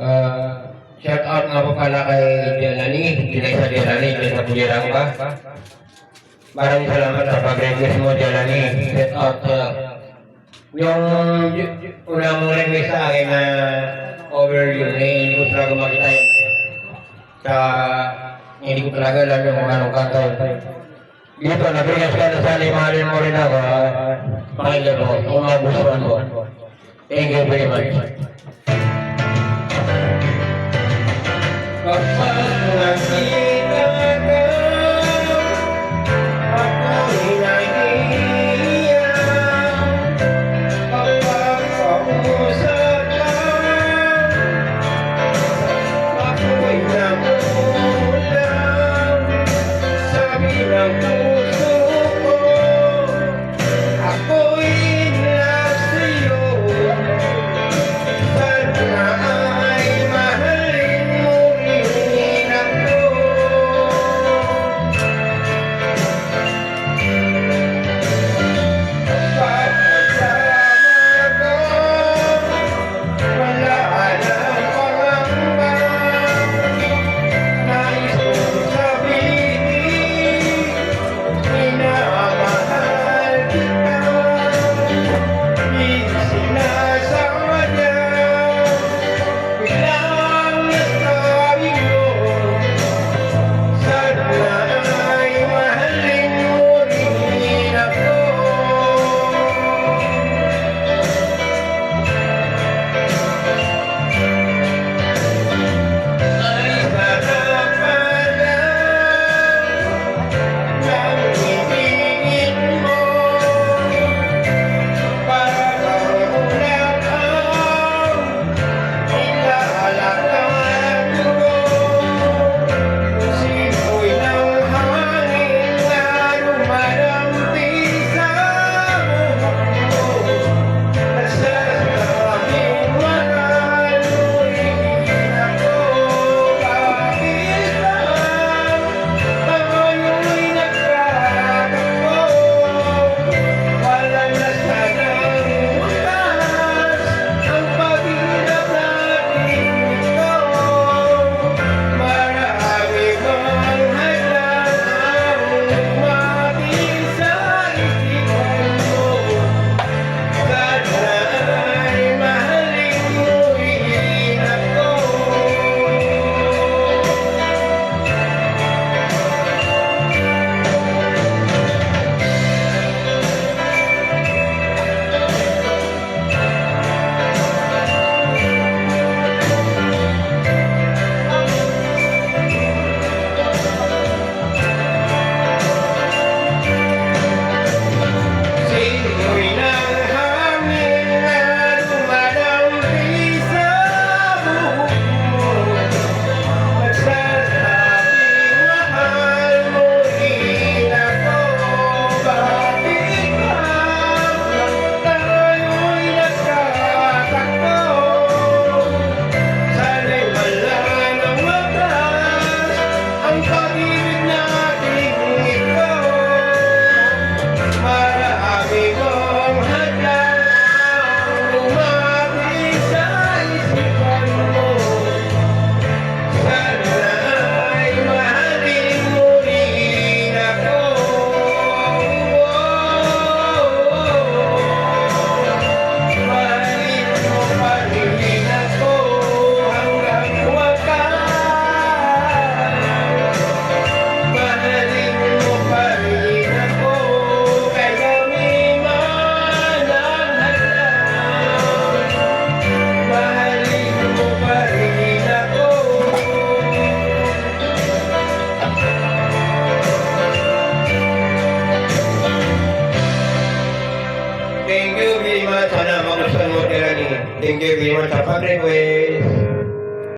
Uh, shout out nga po pala kay Jalani, Kinay sa Jalani, dyan sa Bulirang ba? Maraming salamat sa pag-request mo, Jalani. Shout out uh, yung unang request sa akin na over yun, eh, hindi ko talaga makita yun. Sa, hindi ko talaga alam yung mga anong kanta yun. Dito, nabigas ka na sana, mahalin mo rin ako. Pakilap mo, kung mo. Thank you very much. Lord. think you agreement of a.